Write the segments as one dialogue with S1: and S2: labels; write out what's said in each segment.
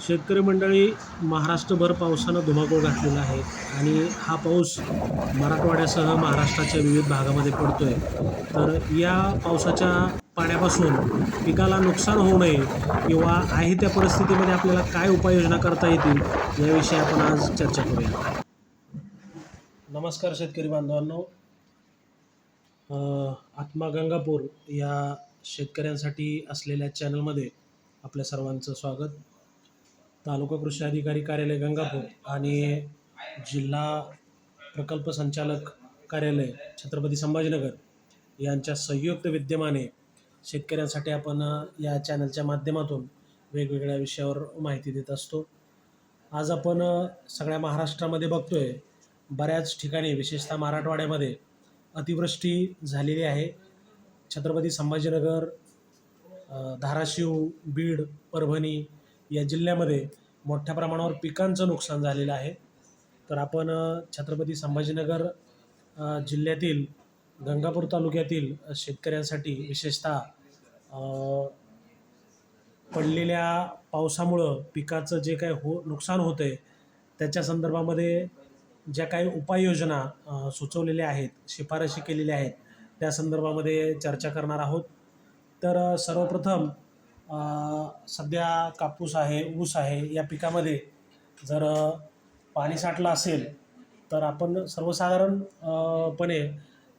S1: शेतकरी मंडळी महाराष्ट्रभर पावसानं धुमाकूळ घातलेला आहे आणि हा पाऊस मराठवाड्यासह महाराष्ट्राच्या विविध भागामध्ये पडतो आहे तर या पावसाच्या पाण्यापासून पिकाला नुकसान होऊ नये किंवा आहे त्या परिस्थितीमध्ये आपल्याला काय उपाययोजना करता येतील याविषयी आपण आज चर्चा करूया. नमस्कार शेतकरी बांधवांनो. आत्मा गंगापूर या शेतकऱ्यांसाठी असलेल्या चॅनलमध्ये आपल्या सर्वांचं स्वागत. तालुका कृषी अधिकारी कार्यालय गंगापूर आणि जिल्हा प्रकल्प संचालक कार्यालय छत्रपती संभाजीनगर यांच्या संयुक्त विद्यमाने शेतकऱ्यांसाठी आपण या चॅनलच्या माध्यमातून वेगवेगळ्या विषयावर माहिती देत असतो. आज आपण सगळ्या महाराष्ट्रामध्ये बघतोय बऱ्याच ठिकाणी विशेषतः मराठवाड्यामध्ये अतिवृष्टी झालेली आहे. छत्रपती संभाजीनगर धाराशिव बीड परभणी या जिल्ह्यामध्ये मोठ्या प्रमाणावर पिकांचं नुकसान झालेलं आहे. तर आपण छत्रपती संभाजीनगर जिल्ह्यातील गंगापूर तालुक्यातील शेतकऱ्यांसाठी विशेषतः पडलेल्या पावसामुळं पिकाचं जे काय हो नुकसान होतं आहे त्याच्या संदर्भामध्ये ज्या काही उपाययोजना सुचवलेल्या आहेत शिफारशी केलेल्या आहेत त्या संदर्भामध्ये चर्चा करणार आहोत. तर सर्वप्रथम सध्या कापूस आहे ऊस आहे या पिकामध्ये जर पाणी साठलं असेल तर आपण सर्वसाधारणपणे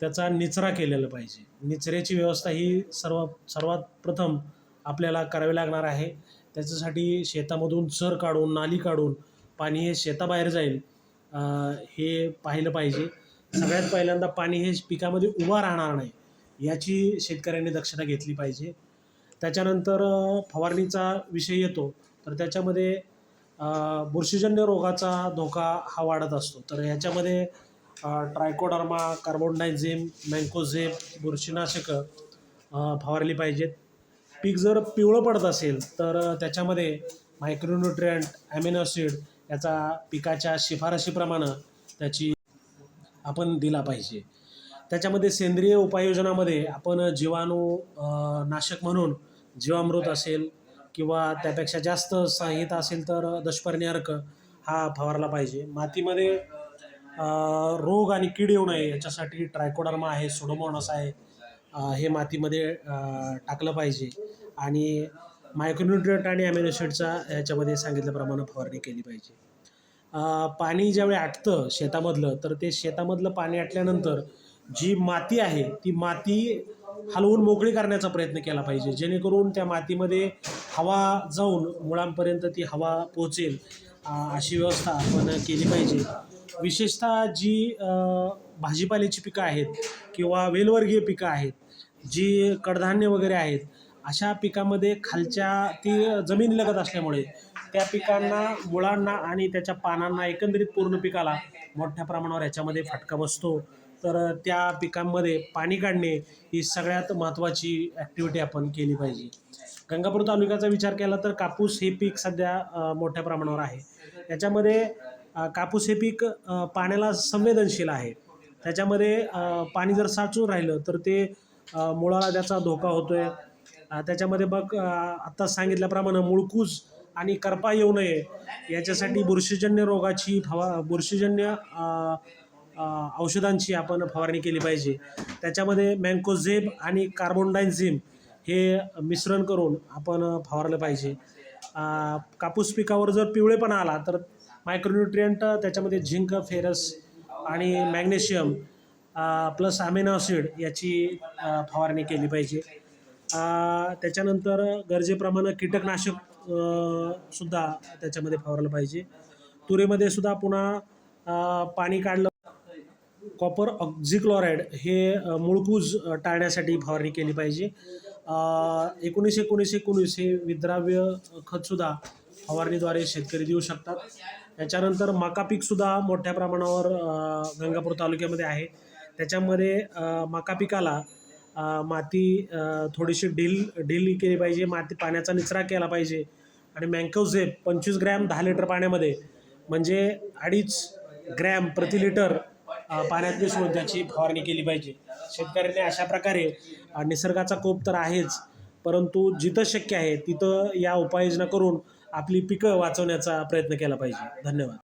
S1: त्याचा निचरा केलेला पाहिजे. निचऱ्याची व्यवस्था ही सर्व सर्वात प्रथम आपल्याला करावी लागणार आहे. त्याच्यासाठी शेतामधून चर काढून नाली काढून पाणी हे शेताबाहेर जाईल हे पाहिलं पाहिजे. सगळ्यात पहिल्यांदा पाणी हे पिकामध्ये उभा राहणार नाही. याची शेतकऱ्यांनी दक्षता घेतली पाहिजे. त्याच्यानंतर फवारणीचा विषय येतो तर त्याच्यामध्ये बुरशीजन्य रोगाचा धोका हा वाढत असतो. तर याच्यामध्ये ट्रायकोडर्मा कार्बोनडायझेम मँकोझेम बुरशीनाशकं फवारली पाहिजेत. पीक जर पिवळं पडत असेल तर त्याच्यामध्ये मायक्रोन्युट्रियंट ॲमिनोसिड याचा पिकाच्या शिफारशीप्रमाणे त्याची आपण दिला पाहिजे. त्याच्यामध्ये सेंद्रिय उपाययोजनामध्ये आपण जीवाणू नाशक म्हणून जीवामृत असेल किंवा त्यापेक्षा जास्त संहिता असेल तर दशपर्णी अर्क हा फवारला पाहिजे. मातीमध्ये रोग आणि कीड येऊ नये याच्यासाठी ट्रायकोडर्मा आहे सुडोमोनस आहे हे मातीमध्ये टाकलं पाहिजे. आणि मायक्रोन्युट्रियट आणि ॲमिनोसिडचा याच्यामध्ये सांगितल्याप्रमाणे फवारणी केली पाहिजे. पाणी ज्यावेळी आटतं शेतामधलं तर ते शेतामधलं पाणी आटल्यानंतर जी माती आहे ती माती हलवून मोकळी करण्याचा प्रयत्न केला पाहिजे. जेणेकरून त्या मातीमध्ये हवा जाऊन मुळांपर्यंत ती हवा पोहोचेल अशी व्यवस्था आपण केली पाहिजे. विशेषतः जी भाजीपाल्याची पिकं आहेत किंवा वेलवर्गीय पिकं आहेत जी कडधान्य वगैरे आहेत अशा पिकामध्ये खालच्या ती जमीन लगत असल्यामुळे त्या पिकांना मुळांना आणि त्याच्या पानांना एकंदरीत पूर्ण पिकाला मोठ्या प्रमाणावर याच्यामध्ये फटका बसतो. तर त्या पिकांमध्ये पाणी काढणे ही सगळ्यात महत्त्वाची ॲक्टिव्हिटी आपण केली पाहिजे. गंगापूर तालुक्याचा विचार केला तर कापूस हे पीक सध्या मोठ्या प्रमाणावर आहे. याच्यामध्ये कापूस हे पीक पाण्याला संवेदनशील आहे. त्याच्यामध्ये पाणी जर साचून राहिलं तर ते मुळाला त्याचा धोका होतो आहे त्याच्यामध्ये बघ आत्ताच सांगितल्याप्रमाणे मुळकूज आणि करपा येऊ नये याच्यासाठी बुरशीजन्य रोगाची फवा बुरशीजन्य औषधांची आपण फवारणी केली पाहिजे. त्याच्यामध्ये मँकोझेब आणि कार्बोनडायझेम हे मिश्रण करून आपण फवारलं पाहिजे. कापूस पिकावर जर पिवळेपणा आला तर मायक्रोन्युट्रियंट त्याच्यामध्ये झिंक फेरस आणि मॅग्नेशियम प्लस अमिनो ॲसिड याची फवारणी केली पाहिजे. त्याच्यानंतर गरजेप्रमाणे कीटकनाशक सुद्धा त्याच्यामध्ये फवारलं पाहिजे. तुरीमध्ये सुद्धा पुन्हा पाणी काढलं कॉपर ऑक्झिक्लोराईड हे मूळकूज मुळकूज टाळण्यासाठी फवारणी केली पाहिजे. एकोणीस एकोणीस एकोणीस हे विद्राव्य खतसुद्धा फवारणीद्वारे शेतकरी देऊ शकतात. त्याच्यानंतर मका पीकसुद्धा मोठ्या प्रमाणावर गंगापूर तालुक्यामध्ये आहे. त्याच्यामध्ये मका पिकाला माती थोडीशी ढील ढील केली पाहिजे. माती पाण्याचा निचरा केला पाहिजे. आणि मँकोझेब पंचवीस ग्रॅम दहा लिटर पाण्यामध्ये म्हणजे अडीच ग्रॅम प्रति लिटर पाण्यात मिसळून त्याची फवारणी केली पाहिजे. शेतकऱ्यांनी अशा प्रकारे निसर्गाचा कोप तर आहेच परंतु जिथं शक्य आहे तिथं या उपाययोजना करून आपली पिकं वाचवण्याचा प्रयत्न केला पाहिजे. धन्यवाद.